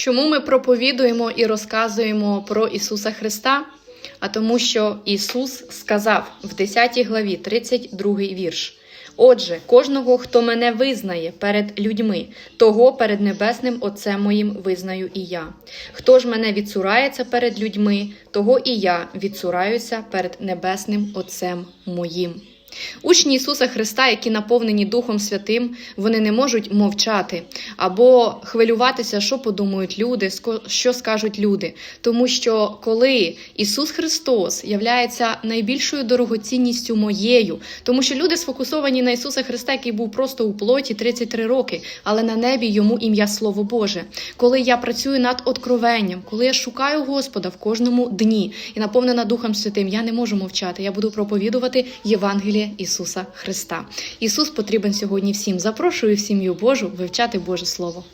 Чому ми проповідуємо і розказуємо про Ісуса Христа? А тому, що Ісус сказав в 10 главі, 32 вірш. Отже, кожного, хто мене визнає перед людьми, того перед небесним Отцем моїм визнаю і я. Хто ж мене відсурається перед людьми, того і я відсураюся перед небесним Отцем моїм. Учні Ісуса Христа, які наповнені Духом Святим, вони не можуть мовчати або хвилюватися, що подумають люди, що скажуть люди. Тому що коли Ісус Христос являється найбільшою дорогоцінністю моєю, тому що люди сфокусовані на Ісуса Христа, який був просто у плоті 33 роки, але на небі йому ім'я Слово Боже. Коли я працюю над откровенням, коли я шукаю Господа в кожному дні і наповнена Духом Святим, я не можу мовчати. Я буду проповідувати Євангеліє Ісуса Христа. Ісус потрібен сьогодні всім. Запрошую в сім'ю Божу вивчати Боже Слово.